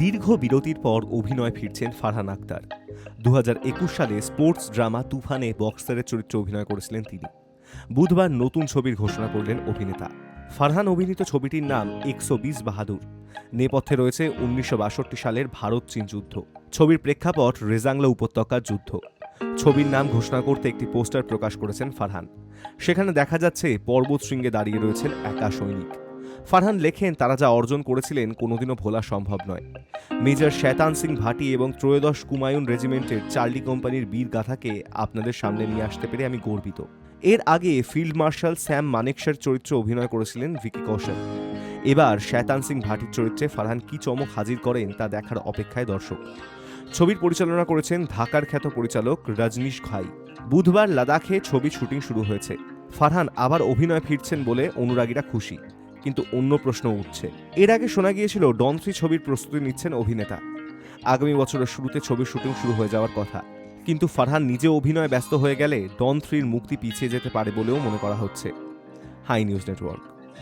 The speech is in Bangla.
দীর্ঘ বিরতির পর অভিনয় ফিরছেন ফারহান আক্তার। দু হাজার একুশ সালে স্পোর্টস ড্রামা তুফানে বক্সারের চরিত্রে অভিনয় করেছিলেন তিনি। বুধবার নতুন ছবির ঘোষণা করলেন অভিনেতা। ফারহান অভিনীত ছবিটির নাম একশো বিশ বাহাদুর। নেপথ্যে রয়েছে উনিশশো বাষট্টি সালের ভারত চীন যুদ্ধ। ছবির প্রেক্ষাপট রেজাংলা উপত্যকার যুদ্ধ। ছবির নাম ঘোষণা করতে একটি পোস্টার প্রকাশ করেছেন ফারহান। সেখানে দেখা যাচ্ছে পর্বত শৃঙ্গে দাঁড়িয়ে রয়েছেন একা সৈনিক। ফারহান লেখেন, তারা যা অর্জন করেছিলেন কোনোদিনও ভোলা সম্ভব নয়। মেজর শ্যাতান সিং ভাটি এবং ত্রয়োদশ কুমায়ুন রেজিমেন্টের চার্লি কোম্পানির বীর গাথাকে আপনাদের সামনে নিয়ে আসতে পেরে আমি গর্বিত। এর আগে ফিল্ড মার্শাল স্যাম মানেকশার চরিত্রে অভিনয় করেছিলেন ভিকি কৌশল। এবার শ্যাতান সিং ভাটির চরিত্রে ফারহান কি চমক হাজির করেন তা দেখার অপেক্ষায় দর্শক। ছবির পরিচালনা করেছেন ঢাকার খ্যাত পরিচালক রজনীশ ঘাই। বুধবার লাদাখে ছবি শুটিং শুরু হয়েছে। ফারহান আবার অভিনয় ফিরছেন বলে অনুরাগীরা খুশি। কিন্তু অন্য প্রশ্ন উঠছে। এর আগে শোনা গিয়েছিল, ডন থ্রি ছবির প্রস্তুতি নিচ্ছেন অভিনেতা। আগামী বছরের শুরুতে ছবির শুটিং শুরু হয়ে যাওয়ার কথা। কিন্তু ফারহান নিজে অভিনয়ে ব্যস্ত হয়ে গেলে, ডন থ্রির মুক্তি পিছিয়ে যেতে পারে বলেও মনে করা হচ্ছে। Hi news network.